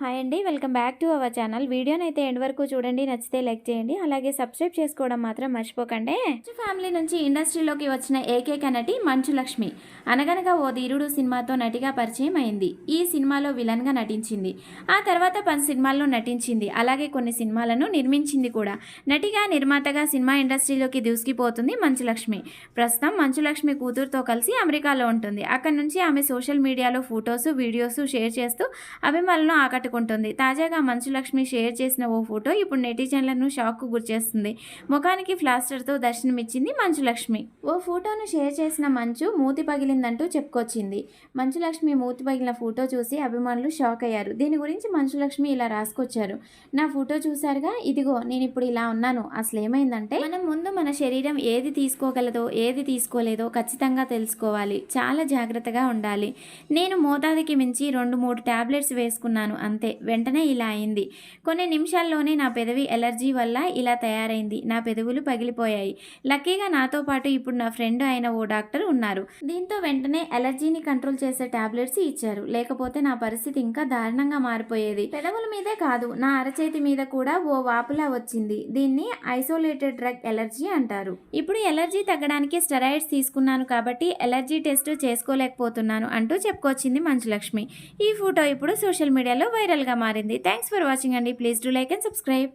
Hi అండి welcome back to our channel. వీడియోని అయితే ఎండ్ వరకు చూడండి నచ్చితే లైక్ చేయండి అలాగే సబ్స్క్రైబ్ చేసుకోవడం మాత్రం మర్చిపోకండి. మంచు ఫ్యామిలీ నుంచి ఇండస్ట్రీలోకి వచ్చిన ఏకైక నటి మంచు లక్ష్మి అనగనగా ఓ ధీరుడు సినిమాతో నటిగా పరిచయం అయింది. ఈ సినిమాలో విలన్గా నటించింది. ఆ తర్వాత పలు సినిమాల్లో నటించింది. అలాగే కొన్ని సినిమాలను నిర్మించింది కూడా. నటిగా నిర్మాతగా సినిమా ఇండస్ట్రీలోకి దూసుకుపోతుంది మంచు లక్ష్మి ప్రస్తుతం మంచు లక్ష్మి కూతురుతో కలిసి అమెరికాలో ఉంటుంది. అక్కడ నుంచి ఆమె సోషల్ మీడియాలో ఫొటోస్ వీడియోస్ షేర్ చేస్తూ అభిమానులను ఆకట్టుకుంటుంది తాజాగా మంచు లక్ష్మి షేర్ చేసిన ఓ ఫోటో ఇప్పుడు నెటిజన్లను షాక్కు గురిచేస్తుంది. ముఖానికి ప్లాస్టర్తో దర్శనమిచ్చింది మంచు లక్ష్మి ఓ ఫోటోను షేర్ చేసిన మంచు మూతి పగిలిందంటూ చెప్పుకొచ్చింది. మంచు లక్ష్మి మూతి పగిలిన ఫోటో చూసి అభిమానులు షాక్ అయ్యారు. దీని గురించి మంచు లక్ష్మి ఇలా రాసుకొచ్చారు. నా ఫోటో చూసారుగా ఇదిగో నేను ఇప్పుడు ఇలా ఉన్నాను. అసలు ఏమైందంటే మనం ముందు మన శరీరం ఏది తీసుకోగలదో ఏది తీసుకోలేదో ఖచ్చితంగా తెలుసుకోవాలి. చాలా జాగ్రత్తగా ఉండాలి. నేను మోతాదుకి మించి రెండు మూడు టాబ్లెట్స్ వేసుకున్నాను. అంతే వెంటనే ఇలా అయింది. కొన్ని నిమిషాల్లోనే నా పెదవి ఎలర్జీ వల్ల ఇలా తయారైంది. నా పెదవులు పగిలిపోయాయి. లక్కీగా నాతో పాటు ఇప్పుడు నా ఫ్రెండ్ అయిన ఓ డాక్టర్ ఉన్నారు. దీంతో వెంటనే ఎలర్జీని కంట్రోల్ చేసే టాబ్లెట్స్ ఇచ్చారు. లేకపోతే నా పరిస్థితి ఇంకా దారుణంగా మారిపోయేది. పెదవుల మీదే కాదు నా అరచేతి మీద కూడా ఓ వాపులా వచ్చింది. దీన్ని ఐసోలేటెడ్ డ్రగ్ ఎలర్జీ అంటారు. ఇప్పుడు ఎలర్జీ తగ్గడానికి స్టెరాయిడ్స్ తీసుకున్నాను కాబట్టి ఎలర్జీ టెస్ట్ చేసుకోలేకపోతున్నాను అంటూ చెప్పుకొచ్చింది మంచులక్ష్మి. ఈ ఫోటో ఇప్పుడు సోషల్ మీడియాలో వైరల్గా మారింది. థ్యాంక్స్ ఫర్ వాచింగ్ అండి. Please do like and subscribe